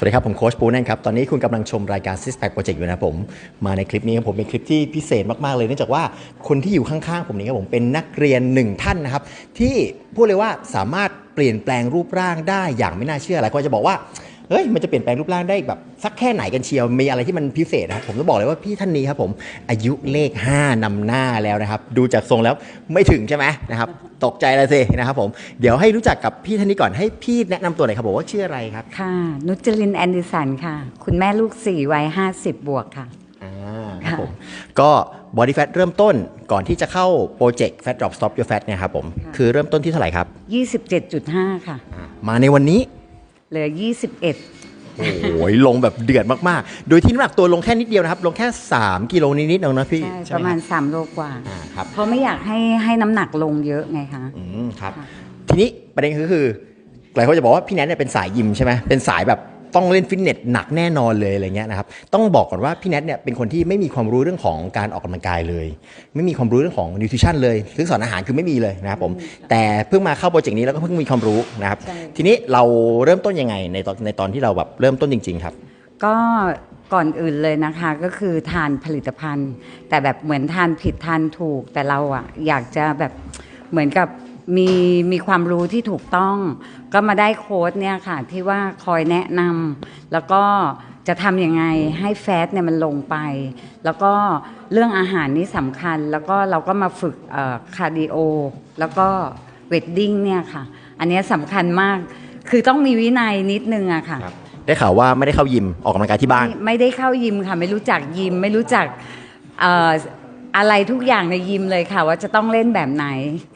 สวัสดีครับ ผมโค้ชปูนั่นครับ ตอนนี้คุณกำลังชมรายการ Six Pack Project อยู่นะผม มาในคลิปนี้ครับผมเป็นคลิปที่พิเศษมาก ๆ เลย เนื่องจากว่าคนที่อยู่ข้างๆ ผมนี้ครับผมเป็นนักเรียนหนึ่งท่านนะครับ ที่พูดเลยว่าสามารถเปลี่ยนแปลงรูปร่างได้อย่างไม่น่าเชื่อหลายคนจะบอกว่า เฮ้ยมันจะเปลี่ยนแปลงรูปร่างได้แบบสักแค่ไหนกันเชียวมีอะไรที่มันพิเศษนะครับผมต้องบอกเลยว่าพี่ท่านนี้ครับผมอายุเลข 5นำหน้าแล้วนะครับ ดูจากทรงแล้วไม่ถึงใช่ไหมนะครับตกใจเลยสินะครับผมเดี๋ยวให้รู้จักกับพี่ท่านนี้ก่อนให้พี่แนะนำตัวหน่อยครับผมว่าชื่ออะไรครับค่ะนุจลินแอนดิสันค่ะ คุณแม่ลูกสี่วัยห้าสิบบวกค่ะอ่าครับผมก็ body fat เริ่มต้นก่อนที่จะเข้าโปรเจกต์ fat drop stop your fat เนี่ยครับผมค่ะคือเริ่มต้นที่เท่าไหร่ครับ 27.5 ค่ะอ่ามาในวันนี้ เหลือ 21โอ้ยลงแบบเดือดมากๆ โดยที่น้ำหนักตัวลงแค่นิดเดียวนะครับ ลงแค่ 3 กิโลนิดๆเองนะพี่ใช่ใช่ประไหมาณคบ3โลกว่าอ่า ครับ เพราะไม่อยากให้ให้น้ำหนักลงเยอะไงคะอืมครับค่ะทีนี้ประเด็นก็คือหลายคนจะบอกว่าพี่แนทเนี่ยเป็นสายยิมใช่ไหมเป็นสายแบบ ต้องเล่นฟิตเนสหนักแน่นอนเลยอะไรเงี้ยนะครับต้องบอกก่อนว่าพี่แนทเนี่ยเป็นคนที่ไม่มีความรู้เรื่องของการออกกำลังกายเลย ไม่มีความรู้เรื่องของนิวทริชั่นเลยเรื่องสอนอาหารคือไม่มีเลยนะครับผมแต่เพิ่งมาเข้าโปรเจกต์นี้แล้วก็เพิ่งมีความรู้นะครับใช่ทีนี้เราเริ่มต้นยังไงในตอนในตอนที่เราแบบเริ่มต้นจริง ๆ ครับ ก็ก่อนอื่นเลยนะคะก็คือทานผลิตภัณฑ์ แต่แบบเหมือนทานผิดทานถูกแต่เราอะอยากจะแบบเหมือนกับ มีมีความรู้ที่ถูกต้อง ก็มาได้โค้ดเนี่ยค่ะ ที่ว่าคอยแนะนำแล้วก็จะทำยังไงให้แฟตเนี่ยมันลงไป แล้วก็เรื่องอาหารนี่สำคัญ แล้วก็เราก็มาฝึกคาร์ดิโอแล้วก็เวดดิ้งเนี่ยค่ะ อันเนี้ยสำคัญมาก คือต้องมีวินัยนิดนึงอะค่ะ ได้ข่าวว่าไม่ได้เข้ายิมออกกำลังกายที่บ้าน ไม่ไม่ได้เข้ายิมค่ะ ไม่รู้จักยิม ไม่รู้จักเอ่อ อะไรทุกอย่างในยิมเลยค่ะ ว่าจะต้องเล่นแบบไหน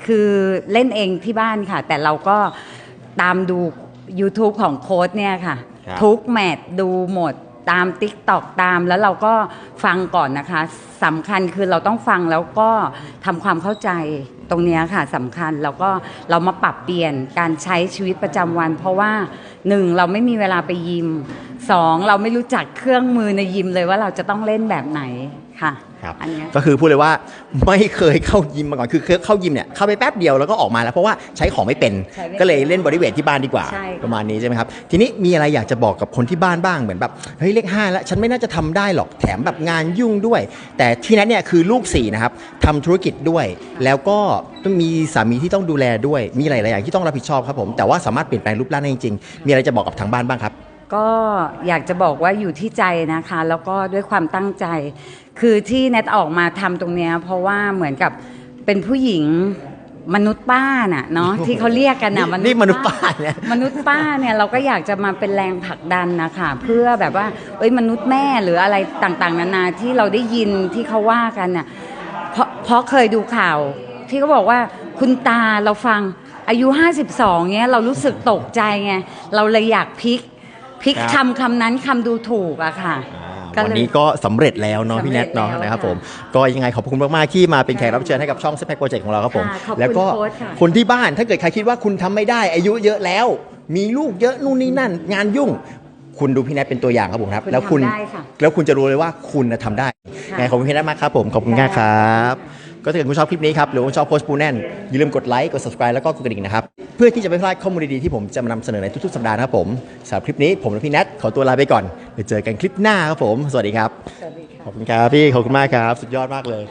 คือเล่นเองที่บ้านค่ะ แต่เราก็ตามดู YouTube ของโค้ดเนี่ยค่ะ ครับ ทุกแมตช์ดูหมดตาม t ิ k t o k ตามแล้วเราก็ฟังก่อนนะคะสำคัญคือเราต้องฟังแล้วก็ทำความเข้าใจตรงเนี้ยค่ะสำคัญแล้วก็เรามาปรับเปลี่ยนการใช้ชีวิตประจำวัน เพราะว่าหนึ่งเราไม่มีเวลาไปยิมสองเราไม่รู้จักเครื่องมือในยิมเลยว่าเราจะต้องเล่นแบบไหน ค่ะครับอันเนี้ยก็คือพูดเลยว่าไม่เคยเข้ายิมมาก่อนคือเข้ายิมเนี่ยเข้าไปแป๊บเดียวแล้วก็ออกมาแล้วเพราะว่าใช้ของไม่เป็นใช้ไม่เป็นก็เลยเล่นบริเวทที่บ้านดีกว่าใช่ค่ะประมาณนี้ใช่ไหมครับทีนี้มีอะไรอยากจะบอกกับคนที่บ้านบ้างเหมือนแบบเฮ้ยเลขห้าแล้วฉันไม่น่าจะทำได้หรอกแถมแบบงานยุ่งด้วย แต่ที่นั้นเนี่ยคือลูกสี่นะครับทำธุรกิจด้วย แล้วก็ต้องมีสามีที่ต้องดูแลด้วยมีหลายๆอย่างที่ต้องรับผิดชอบครับผมแต่ว่าสามารถเปลี่ยนแปลงรูปร่างได้จริงๆมีอะไรจะบอกกับทางบ้านบ้างครับ ก็อยากจะบอกว่าอยู่ที่ใจนะคะ แล้วก็ด้วยความตั้งใจ คือที่แนทออกมาทำตรงเนี้ยเพราะว่าเหมือนกับเป็นผู้หญิงมนุษย์ป้าน่ะเนาะที่เขาเรียกกันนะนี่มนุษย์ป้าเนี่ยมนุษย์ป้าเนี่ยเราก็อยากจะมาเป็นแรงผลักดันนะคะเพื่อแบบว่า เอ้ยมนุษย์แม่หรืออะไรต่างๆ นานาที่เราได้ยินที่เขาว่ากันน่ะเพราะเพราะเคยดูข่าว ที่เขาบอกว่าคุณตาเราฟังอายุ 52เงี้ยเรารู้สึกตกใจไงเราเลยอยากพลิก พลิกครับคำคำนั้นคำดูถูกอะค่ะ ก็วันเลยนี้ก็สำเร็จแล้วเนาะพี่แนทเนาะสำเร็จแล้วนะครับค่ะผมก็ยังไงขอบคุณมากๆที่มาเป็นแขกรับเชิญให้กับช่อง s ซ p แพคโปรเจกต์ของเราครับผมค่ะขอบคุณแล้วก็โค้ชค่ะ คนที่บ้านถ้าเกิดใครคิดว่าคุณทำไม่ได้ อายุเยอะแล้ว มีลูกเยอะนู่นนี่นั่น งานยุ่ง คุณดูพี่แนทเป็นตัวอย่างครับผมครับคุณแล้วคุณทำได้ค่ะแล้วคุณจะรู้เลยว่าคุณน่ะทำได้ค่ะ ไงขอบคุณพี่แนทมากครับผมขอบคุณมากครับ ก็ถ้าเกิดคุณชอบคลิปนี้ครับ หรือว่าชอบโพสต์ปูแน่น อย่าลืมกดไลค์ กด subscribe แล้วก็กดกระดิ่งนะครับ เพื่อที่จะไม่พลาดข้อมูลดี ๆ ที่ผมจะมานำเสนอในทุก ๆ สัปดาห์นะครับผมสำหรับคลิปนี้ผมและพี่แนทขอตัวลาไปก่อนเดี๋ยวเจอกันคลิปหน้าครับผม สวัสดีครับ สวัสดีค่ะ ขอบคุณครับพี่ ขอบคุณมากครับ สุดยอดมากเลย